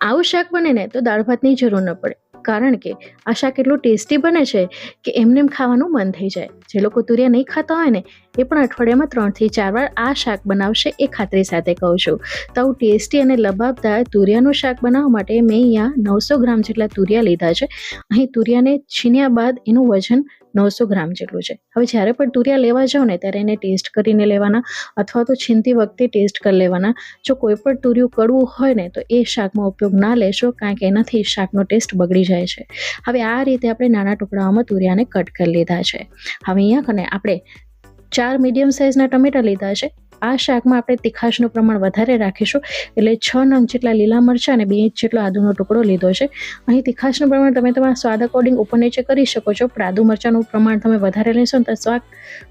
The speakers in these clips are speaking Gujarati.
આવું શાક બને ને તો દાળ ભાતની જરૂર ન પડે. કારણ કે આ શાક એટલું ટેસ્ટી બને છે કે એમને એમ ખાવાનું મન થઈ જાય. જે લોકો તુરિયા નહીં ખાતા હોય ને એ પણ અઠવાડિયામાં ત્રણથી ચાર વાર આ શાક બનાવશે એ ખાતરી સાથે કહું છું. તો ટેસ્ટી અને લબાબદાર તુરિયાનું શાક બનાવવા માટે મેં અહીંયા નવસો ગ્રામ જેટલા તુરિયા લીધા છે. અહીં તુરિયાને છીન્યા બાદ એનું વજન નવસો ગ્રામ જેટલું છે. હવે જ્યારે પણ તુરિયા લેવા જાઓ ને ત્યારે એને ટેસ્ટ કરીને લેવાના અથવા તો છીનતી વખતે ટેસ્ટ કરી લેવાના. જો કોઈ પણ તુરિયું કડવું હોય ને તો એ શાકમાં ઉપયોગ ના લેશો કારણ કે એનાથી શાકનો ટેસ્ટ બગડી જાય છે. હવે આ રીતે આપણે નાના ટુકડાઓમાં તુરિયાને કટ કરી લીધા છે. હવે અહીંયા કને આપણે ચાર મીડિયમ સાઇઝના ટમેટા લીધા છે. આ શાકમાં આપણે તીખાશનું પ્રમાણ વધારે રાખીશું. એટલે છ નંગ જેટલા લીલા મરચાં અને બે ઇંચ જેટલો આદુનો ટુકડો લીધો છે. અહીં તીખાશનું પ્રમાણ તમે તમારા સ્વાદ અકોર્ડિંગ ઉપર નીચે કરી શકો છો. પણ આદુ મરચાંનું પ્રમાણ તમે વધારે લેશો તો સ્વાદ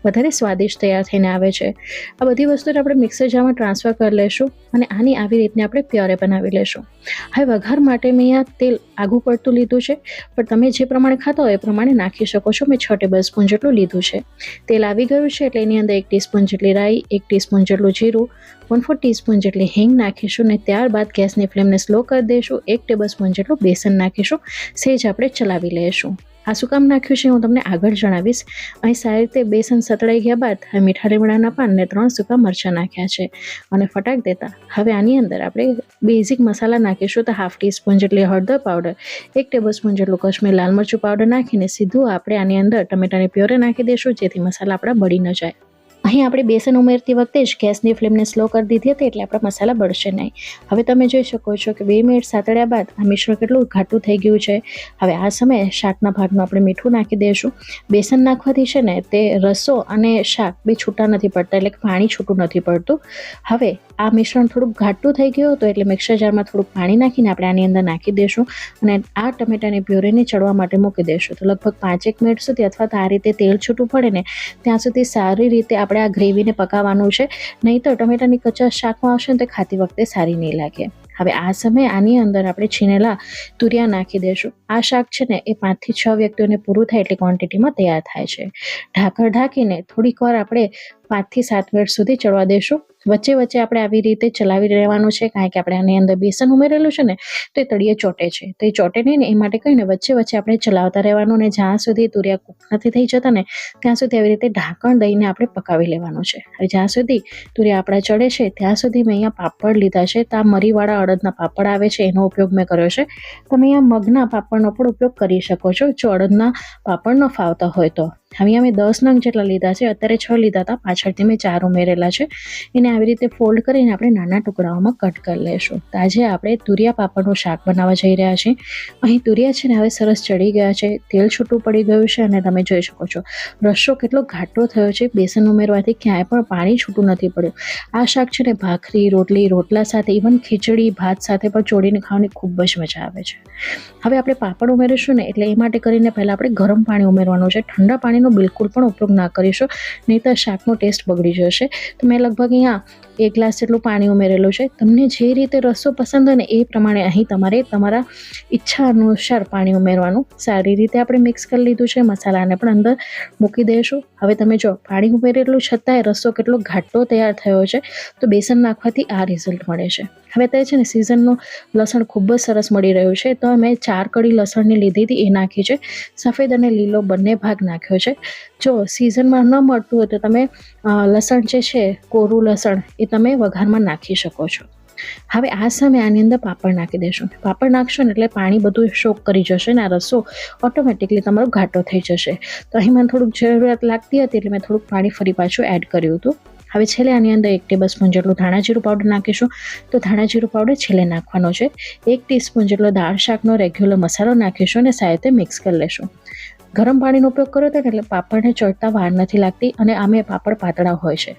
વધારે સ્વાદિષ્ટ તૈયાર થઈને આવે છે. આ બધી વસ્તુને આપણે મિક્સર જારમાં ટ્રાન્સફર કરી લેશું અને આની આવી રીતને આપણે પ્યોરે બનાવી લેશું. હવે વઘાર માટે મેં આ તેલ આગું પડતું લીધું છે. પણ તમે જે પ્રમાણે ખાતા હોય એ પ્રમાણે નાખી શકો છો. મેં છ ટેબલ સ્પૂન જેટલું લીધું છે. તેલ આવી ગયું છે એટલે એની અંદર એક ટીસ્પૂન જેટલી રાઈ, એક ટીસ્પૂન જેટલું જીરું વન ફોર ટીસ્પૂન જેટલી હિંગ નાખીશું ને ત્યારબાદ ગેસની ફ્લેમને સ્લો કરી દઈશું. એક ટેબલ સ્પૂન જેટલું બેસન નાખીશું. સેજ આપણે ચલાવી લઈશું. આ શું કામ નાખ્યું છે? હું તમને આગળ જણાવીશ. અહીં સારી રીતે બેસન સતળાઈ ગયા બાદ હવે મીઠા લીમડાના પાન ને ત્રણ સૂકા મરચાં નાખ્યા છે. અને ફટાક દેતા. હવે આની અંદર આપણે બેઝિક મસાલા નાખીશું તો હાફ ટીસ્પૂન જેટલી હળદર પાવડર એક ટેબલસ્પૂન જેટલું કશ્મીર લાલ મરચું પાવડર નાખીને સીધું આપણે આની અંદર ટમેટાની પ્યોરે નાખી દઈશું, જેથી મસાલા આપણા બળી ન જાય. અહીં આપણે બેસન ઉમેરતી વખતે જ ગેસની ફ્લેમને સ્લો કરી દીધી હતી એટલે આપણા મસાલા બળશે નહીં. હવે તમે જોઈ શકો છો કે બે મિનિટ સાતડ્યા બાદ આ મિશ્રણ કેટલું ઘાટું થઈ ગયું છે. હવે આ સમયે શાકના ભાગમાં આપણે મીઠું નાખી દઈશું બેસન નાખવાથી છે ને તે રસો અને શાક બે છૂટા નથી પડતા, એટલે પાણી છૂટું નથી પડતું. હવે આ મિશ્રણ થોડુંક ઘાટું થઈ ગયું હતું એટલે મિક્સર જારમાં થોડુંક પાણી નાખીને આપણે આની અંદર નાખી દઈશું અને આ ટમેટાની પ્યોરીને ચડવા માટે મૂકી દઈશું તો લગભગ પાંચેક મિનિટ સુધી અથવા તો આ રીતે તેલ છૂટું પડે ને ત્યાં સુધી સારી રીતે આપણે આ ગ્રેવીને પકાવવાનું છે. નહીં તો ટમેટાની કચાશ શાકમાં આવશે ને તો ખાતી વખતે સારી નહીં લાગે. હવે આ સમયે આની અંદર આપણે છીનેલા તુરિયા નાખી દઈશું આ શાક છે ને એ પાંચથી છ વ્યક્તિઓને પૂરું થાય એટલી ક્વોન્ટિટીમાં તૈયાર થાય છે. ઢાંકણ ઢાંકીને થોડીક વાર આપણે પાંચથી સાત મિનિટ સુધી ચડવા દેશું. વચ્ચે વચ્ચે આપણે આવી રીતે ચલાવી રહેવાનું છે, કારણ કે આપણે આની અંદર બેસન ઉમેરેલું છે ને, તો એ તળિયે ચોટે છે. તો એ ચોટે નહીં ને, એ માટે કહીને વચ્ચે વચ્ચે આપણે ચલાવતા રહેવાનું ને, જ્યાં સુધી તુરિયા કૂક નથી થઈ જતા ને, ત્યાં સુધી આવી રીતે ઢાંકણ દઈને આપણે પકાવી લેવાનું છે. હવે જ્યાં સુધી તુરિયા આપણા ચડે છે, ત્યાં સુધી મેં અહીંયા પાપડ લીધા છે. તો આ મરીવાળા અડદના પાપડ આવે છે, એનો ઉપયોગ મેં કર્યો છે. તમે અહીંયા મગના પાપડનો પણ ઉપયોગ કરી શકો છો, જો અડદના પાપડ ન ફાવતા હોય તો. હવે અમે દસ નંગ જેટલા લીધા છે, અત્યારે છ લીધા હતા, પાછળથી મેં ચાર ઉમેરેલા છે. એને આવી રીતે ફોલ્ડ કરીને આપણે નાના ટુકડાઓમાં કટ કરી લઈશું તો આજે આપણે તુરિયા પાપડનું શાક બનાવવા જઈ રહ્યા છીએ. અહીં તુરિયા છે ને, હવે સરસ ચડી ગયા છે. તેલ છૂટું પડી ગયું છે અને તમે જોઈ શકો છો રસ્સો કેટલો ઘાટો થયો છે. બેસન ઉમેરવાથી ક્યાંય પણ પાણી છૂટું નથી પડ્યું. આ શાક છે ને, ભાખરી, રોટલી, રોટલા સાથે ઇવન ખીચડી, ભાત સાથે પણ ચોડીને ખાવાની ખૂબ જ મજા આવે છે. હવે આપણે પાપડ ઉમેરીશું ને, એટલે એ માટે કરીને પહેલાં આપણે ગરમ પાણી ઉમેરવાનું છે. ઠંડા પાણીનો બિલકુલ પણ ઉપયોગ ના કરીશું, નહીં તો શાકનો ટેસ્ટ બગડી જશે. તો મેં લગભગ અહીંયા એક ગ્લાસ જેટલું પાણી ઉમેરેલું છે. તમને જે રીતે રસો પસંદ હોય ને એ પ્રમાણે અહીં તમારે તમારા ઈચ્છા અનુસાર પાણી ઉમેરવાનું. સારી રીતે આપણે મિક્સ કરી લીધું છે, મસાલાને પણ અંદર મૂકી દઈશું. હવે તમે જો, પાણી ઉમેરેલું છતાંય રસો કેટલો ઘાટો તૈયાર થયો છે, તો બેસન નાખવાથી આ રિઝલ્ટ મળે છે. હવે તે છે ને સિઝનનું લસણ ખૂબ જ સરસ મળી રહ્યું છે, તો મેં ચાર કડી લસણની લીધી હતી એ નાખી છે. સફેદ અને લીલો બંને ભાગ નાખ્યો છે. જો સિઝનમાં ન મળતું હોય તો તમે લસણ જે છે, કોરું લસણ, એ તમે વઘારમાં નાખી શકો છો. હવે આ સમયે આની અંદર પાપડ નાખી દેશું. પાપડ નાખશો ને એટલે પાણી બધું શોક કરી જશે ને આ રસો ઓટોમેટિકલી તમારો ઘાટો થઈ જશે. તો અહીં મને થોડુંક જરૂરિયાત લાગતી હતી એટલે મેં થોડુંક પાણી ફરી પાછું એડ કર્યું હતું. હવે છેલ્લે આની અંદર એક ટેબલ સ્પૂન જેટલું ધાણા જીરું પાવડર નાખીશું. તો ધાણા જીરું પાવડર છેલ્લે નાખવાનો છે. એક ટીસ્પૂન જેટલો દાળ શાકનો રેગ્યુલર મસાલો નાખીશું અને સાથે મિક્સ કરી લેશું. ગરમ પાણીનો ઉપયોગ કર્યો હતો એટલે પાપડને ચડતા વાર નથી લાગતી અને આમે પાપડ પાતળા હોય છે.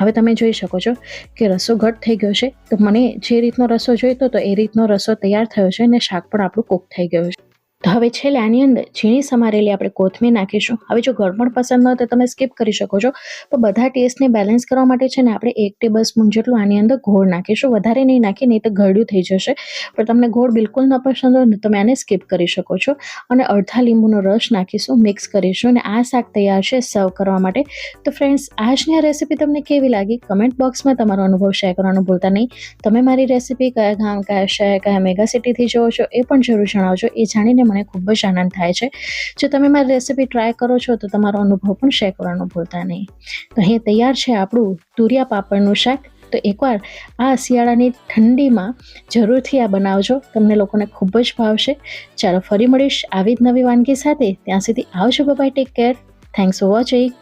હવે તમે જોઈ શકો છો કે રસો ઘટ થઈ ગયો છે. તો મને જે રીતનો રસો જોઈતો તો એ રીતનો રસો તૈયાર થયો છે અને શાક પણ આપણું કૂક થઈ ગયું છે. તો હવે છેલ્લે આની અંદર ઝીણી સમારેલી આપણે કોથમીર નાખીશું. હવે જો ગળપણ પસંદ ન હોય તો તમે સ્કીપ કરી શકો છો. તો બધા ટેસ્ટને બેલેન્સ કરવા માટે છે ને આપણે એક ટેબલ સ્પૂન જેટલું આની અંદર ગોળ નાખીશું. વધારે નહીં નાખીએ નહીં તો ગળ્યું થઈ જશે. પણ તમને ગોળ બિલકુલ ન પસંદ હોય તમે આને સ્કીપ કરી શકો છો. અને અડધા લીંબુનો રસ નાખીશું મિક્સ કરીશું અને આ શાક તૈયાર છે સર્વ કરવા માટે. તો ફ્રેન્ડ્સ આજની આ રેસીપી તમને કેવી લાગી? કમેન્ટ બોક્સમાં તમારો અનુભવ શેર કરવાનું ભૂલતા નહીં. તમે મારી રેસીપી કયા ગામ, કયા શહેર, કયા મેગા સિટીથી જોવો છો એ પણ જરૂર જણાવજો. એ જાણીને મને ખૂબ જ આનંદ થાય છે. જો તમે મારી રેસીપી ટ્રાય કરો છો, તો તમારો અનુભવ પણ શેર કરવાનું ભૂલતા નહીં. તો અહીં તૈયાર છે આપણું તુરિયા પાપડનું શાક. તો એકવાર આ શિયાળાની ઠંડીમાં જરૂરથી આ બનાવજો. તમને લોકોને ખૂબ જ ભાવશે. ચાલો ફરી મળીશ આવી જ નવી વાનગી સાથે. ત્યાં સુધી આવજો. Bye take care thanks for watching